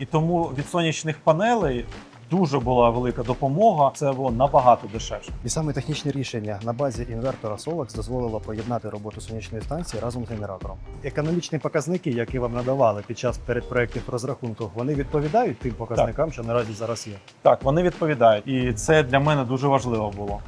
І тому від сонячних панелей дуже була велика допомога. Це було набагато дешевше. І саме технічне рішення на базі інвертора Solax дозволило поєднати роботу сонячної станції разом з генератором. Економічні показники, які вам надавали під час передпроектних розрахунків, вони відповідають тим показникам, що наразі зараз є. Так, вони відповідають, і це для мене дуже важливо було.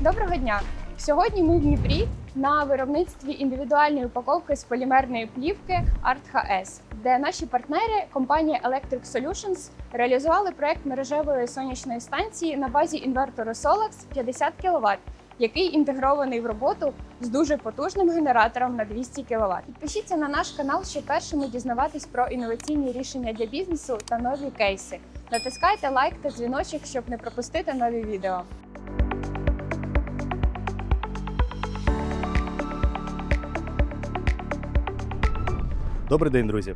Доброго дня! Сьогодні ми в Дніпрі на виробництві індивідуальної упаковки з полімерної плівки ArtHS, де наші партнери компанія Electric Solutions реалізували проект мережевої сонячної станції на базі інвертора Solax 50 кВт, який інтегрований в роботу з дуже потужним генератором на 200 кВт. Підпишіться на наш канал, щоб першими дізнаватись про інноваційні рішення для бізнесу та нові кейси. Натискайте лайк та дзвіночок, щоб не пропустити нові відео. Добрий день, друзі.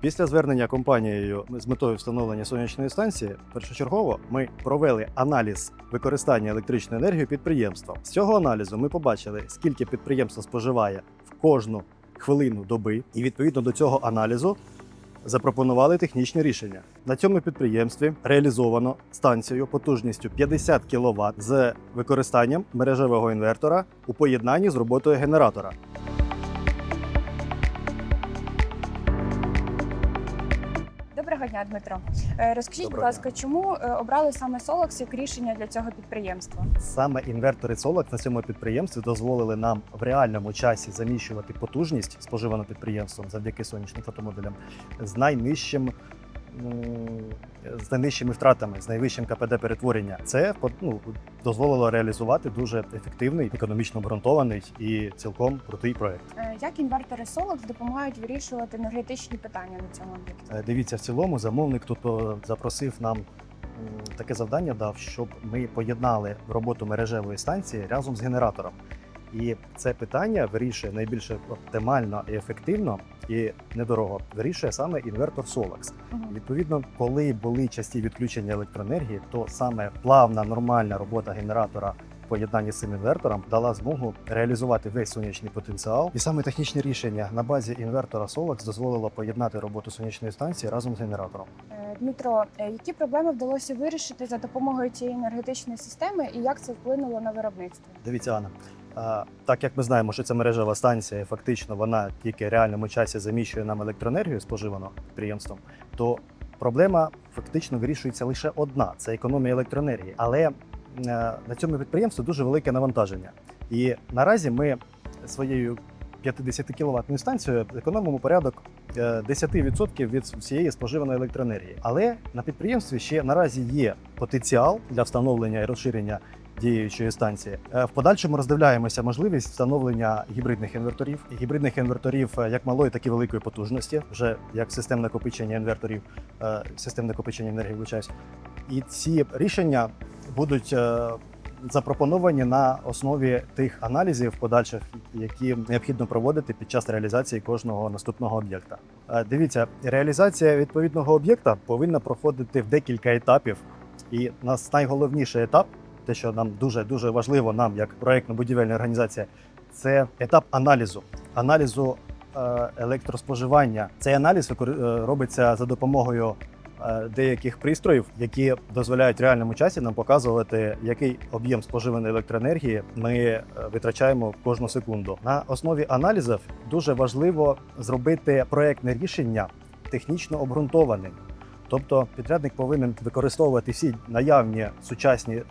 Після звернення компанією з метою встановлення сонячної станції, першочергово ми провели аналіз використання електричної енергії підприємства. З цього аналізу ми побачили, скільки підприємство споживає в кожну хвилину доби, і відповідно до цього аналізу запропонували технічні рішення. На цьому підприємстві реалізовано станцію потужністю 50 кВт з використанням мережевого інвертора у поєднанні з роботою генератора. Доброго дня, Дмитро. Розкажіть, Розкажіть, будь ласка, ласка, чому е, обрали саме Solax як рішення для цього підприємства? Саме інвертори Solax на цьому підприємстві дозволили нам в реальному часі заміщувати потужність споживану підприємством завдяки сонячним фотомодулям з найнижчим. З найнижчими втратами, з найвищим КПД перетворення, це ну, дозволило реалізувати дуже ефективний, економічно обґрунтований і цілком крутий проект. Е, Як інвертори Solax допомагають вирішувати енергетичні питання на цьому об'єкті? Е, Дивіться, в цілому замовник тут запросив нам таке завдання дав, щоб ми поєднали роботу мережевої станції разом з генератором. І це питання вирішує найбільш оптимально і ефективно і недорого. Вирішує саме інвертор Solax. Мгм. Відповідно, коли були часті відключення електроенергії, то саме плавна нормальна робота генератора в поєднанні з цим інвертором дала змогу реалізувати весь сонячний потенціал. І саме технічне рішення на базі інвертора Solax дозволило поєднати роботу сонячної станції разом з генератором. Е, Дмитро, е, які проблеми вдалося вирішити за допомогою цієї енергетичної системи і як це вплинуло на виробництво? Дивіться, Анна. Так як ми знаємо, що це мережева станція, фактично вона тільки в реальному часі заміщує нам електроенергію, споживану підприємством, то проблема фактично вирішується лише одна це економія електроенергії. Але е, на цьому підприємстві дуже велике навантаження. І наразі ми своєю 50 кВт станцією економимо порядок е, 10% від всієї споживаної електроенергії. Але на підприємстві ще наразі є потенціал для встановлення і розширення діючої станції. Е, В подальшому роздивляємося можливість встановлення гібридних інверторів, гібридних інверторів е, як малої, так і великої потужності, вже як системне накопичення інверторів, е, системне накопичення енергії вибачаюсь. І ці рішення будуть запропоновані на основі тих аналізів подальших, які необхідно проводити під час реалізації кожного наступного об'єкта. Дивіться, реалізація відповідного об'єкта повинна проходити в декілька етапів. І нас найголовніший етап, те, що нам дуже дуже важливо, нам як проєктно-будівельна організація, це етап аналізу. Аналізу е, електроспоживання. Цей аналіз е, робиться за допомогою е, деяких пристроїв, які дозволяють в реальному часі нам показувати, який об'єм споживаної електроенергії ми витрачаємо кожну секунду. На основі аналізів дуже важливо зробити проектне рішення технічно обґрунтованим. Тобто підрядник повинен використовувати всі наявні сучасні е,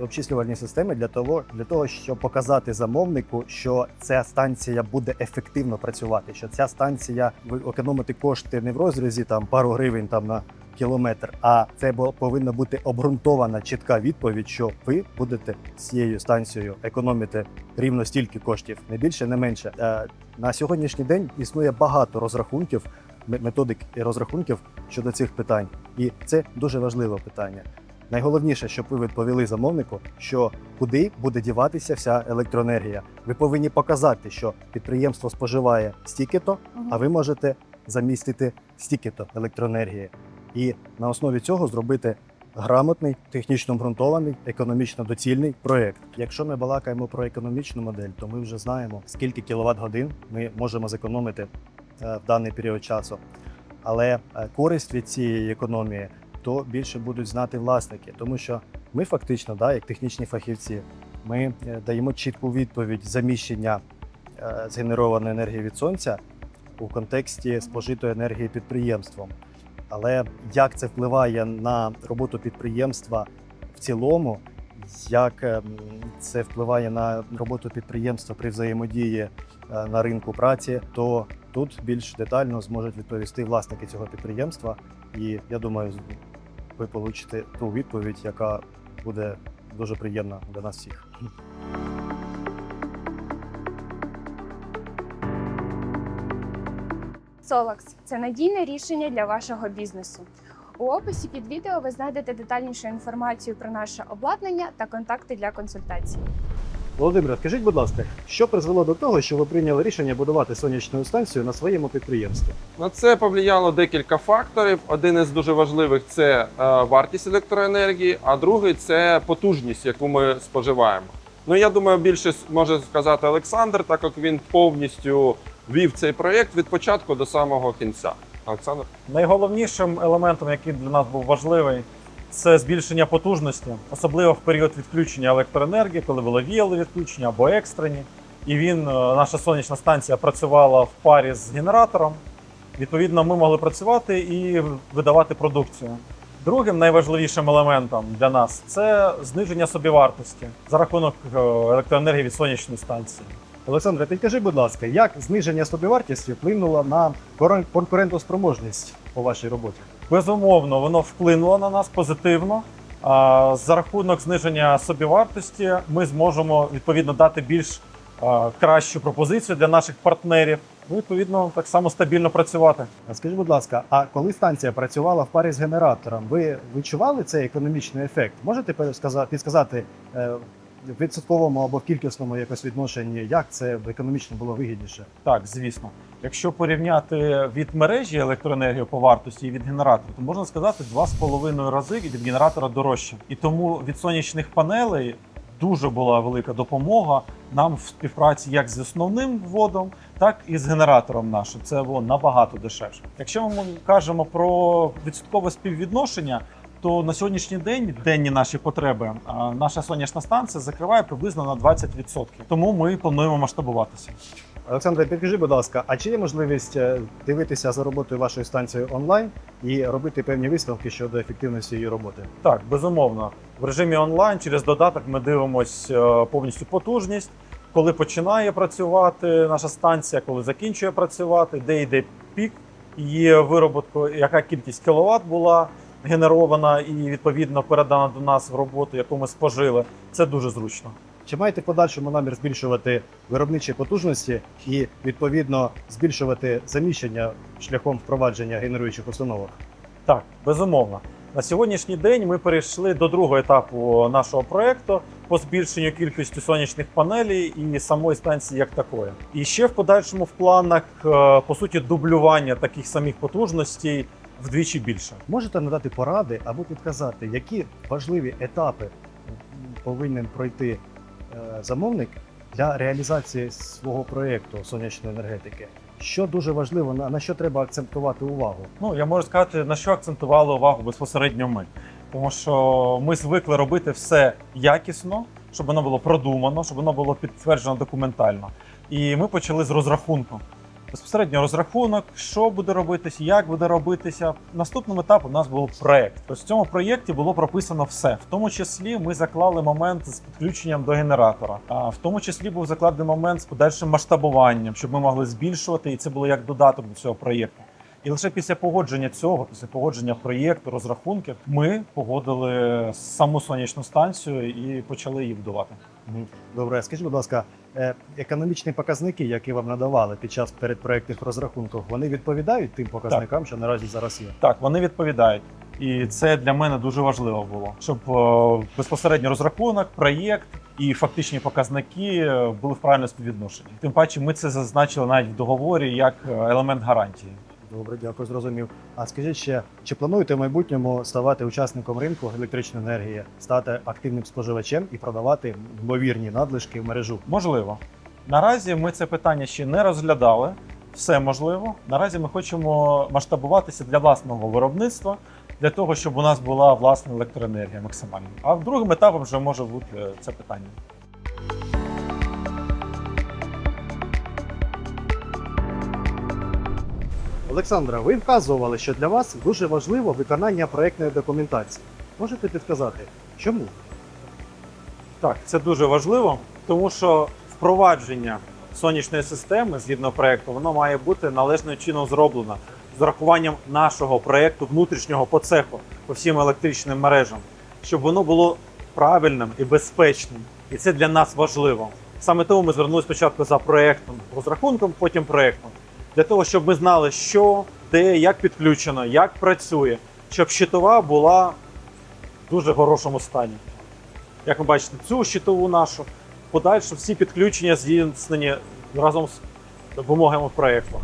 обчислювальні системи для того, для того, щоб показати замовнику, що ця станція буде ефективно працювати, що ця станція економити кошти не в розрізі там пару гривень там на кілометр, а це повинна бути обґрунтована чітка відповідь, що ви будете цією станцією економити рівно стільки коштів, не більше, не менше. Е, На сьогоднішній день існує багато розрахунків методик і розрахунків щодо цих питань. І це дуже важливе питання. Найголовніше, щоб ви відповіли замовнику, що куди буде діватися вся електроенергія. Ви повинні показати, що підприємство споживає стільки-то, а ви можете замістити стільки-то електроенергії. І на основі цього зробити грамотний, технічно обґрунтований, економічно доцільний проект. Якщо ми балакаємо про економічну модель, то ми вже знаємо, скільки кіловат годин ми можемо зекономити в даний період часу. Але е, користь від цієї економії то більше будуть знати власники, тому що ми фактично, да, як технічні фахівці, ми е, даємо чітку відповідь заміщення е, згенерованої енергії від сонця у контексті спожитої енергії підприємством. Але як це впливає на роботу підприємства в цілому, як ем, це впливає на роботу підприємства при взаємодії е, на ринку праці, то тут більш детально зможуть відповісти власники цього підприємства. І я думаю, ви получите ту відповідь, яка буде дуже приємна для нас всіх. Solax – це надійне рішення для вашого бізнесу. У описі під відео ви знайдете детальнішу інформацію про наше обладнання та контакти для консультацій. Володимире, скажіть, будь ласка, що призвело до того, що ви прийняли рішення будувати сонячну станцію на своєму підприємстві? На це повлияло декілька факторів. Один із дуже важливих це е, вартість електроенергії, а другий це потужність, яку ми споживаємо. Ну я думаю, більше може сказати Олександр, так як він повністю вів цей проєкт від початку до самого кінця. Олександр. Найголовнішим елементом, який для нас був важливий, це збільшення потужності, особливо в період відключення електроенергії, коли були віяли відключення або екстрені. І він, е, наша сонячна станція, працювала в парі з генератором. Відповідно, ми могли працювати і видавати продукцію. Другим найважливішим елементом для нас це зниження собівартості за рахунок е, електроенергії від сонячної станції. Олександре, підкажи, будь ласка, як зниження собівартості вплинуло на конкурентоспроможність по вашій роботі? Безумовно, воно вплинуло на нас позитивно. За рахунок зниження собівартості ми зможемо відповідно дати більш кращу пропозицію для наших партнерів. Ну, відповідно, так само стабільно працювати. Скажіть, будь ласка, а коли станція працювала в парі з генератором, ви відчували цей економічний ефект? Можете підсказати е, в відсотковому або в кількісному якось відношенні, як це економічно було вигідніше? Так, звісно. Якщо порівняти від мережі електроенергію по вартості і від генератора, то можна сказати 2,5 рази від генератора дорожче. І тому від сонячних панелей дуже була велика допомога нам в співпраці як з основним вводом, так і з генератором нашим. Це було набагато дешевше. Якщо ми кажемо про відсоткове співвідношення. То на сьогоднішній день денні наші потреби наша сонячна станція закриває приблизно на 20%. Тому ми плануємо масштабуватися. Олександре, підкажи, будь ласка, а чи є можливість е, дивитися за роботою вашої станції онлайн і робити певні висновки щодо ефективності її роботи? Так, безумовно. В режимі онлайн через додаток ми дивимося повністю потужність, коли починає працювати наша станція, коли закінчує працювати, де йде пік її вироботку, яка кількість кіловат була генерована і відповідно передана до нас в роботу, яку ми спожили. Це дуже зручно. Чи маєте в подальшому намір збільшувати виробничі потужності і відповідно збільшувати заміщення шляхом впровадження генеруючих установок? Так, безумовно. На сьогоднішній день ми перейшли до другого етапу нашого проекту по збільшенню кількості сонячних панелей і самої станції як такої. І ще в подальшому в планах е, по суті дублювання таких самих потужностей вдвічі більше. Можете надати поради або підказати, які важливі етапи повинен пройти е, замовник для реалізації свого проєкту сонячної енергетики? Що дуже важливо, на, на що треба акцентувати увагу? Ну я можу сказати, на що акцентували увагу безпосередньо ми. Тому що ми звикли робити все якісно, щоб воно було продумано, щоб воно було підтверджено документально. І ми почали з розрахунку. Безпосередньо розрахунок, що буде робитися, як буде робитися. Наступним етапом у нас був проект. Ось в цьому проєкті було прописано все. В тому числі ми заклали момент з підключенням до генератора. А в тому числі був закладений момент з подальшим масштабуванням, щоб ми могли збільшувати, і це було як додаток до цього проєкту. І лише після погодження цього, після погодження проєкту, розрахунків, ми погодили саму сонячну станцію і почали її будувати. Добре, скажіть, будь ласка, е, економічні показники, які вам надавали під час передпроєктних розрахунків, вони відповідають тим показникам, що наразі зараз є? Так, вони відповідають. І це для мене дуже важливо було, щоб е, безпосередньо розрахунок, проєкт і фактичні показники е, були в правильному співвідношенні. Тим паче, ми це зазначили навіть в договорі як елемент гарантії. Добре, дякую, зрозумів. А скажіть ще, чи плануєте в майбутньому ставати учасником ринку електричної енергії, стати активним споживачем і продавати ймовірні надлишки в мережу? Можливо. Наразі ми це питання ще не розглядали. Все можливо. Наразі ми хочемо масштабуватися для власного виробництва, для того, щоб у нас була власна електроенергія максимально. А другим етапом вже може бути це питання. Олександра, ви вказували, що для вас дуже важливо виконання проектної документації. Можете підказати, чому? Так, це дуже важливо, тому що впровадження сонячної системи згідно проекту, воно має бути належним чином зроблено з урахуванням нашого проекту внутрішнього по цеху по всім електричним мережам, щоб воно було правильним і безпечним. І це для нас важливо. Саме тому ми звернулися спочатку за проектом, розрахунком, потім проектом. Для того, щоб ми знали, що, де, як підключено, як працює, щоб щитова була в дуже хорошому стані. Як ви бачите, цю щитову нашу, подальше всі підключення здійснені разом з вимогами проєкту.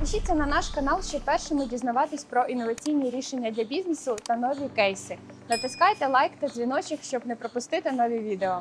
Пишіться на наш канал, щоб першими дізнаватись про інноваційні рішення для бізнесу та нові кейси. Натискайте лайк та дзвіночок, щоб не пропустити нові відео.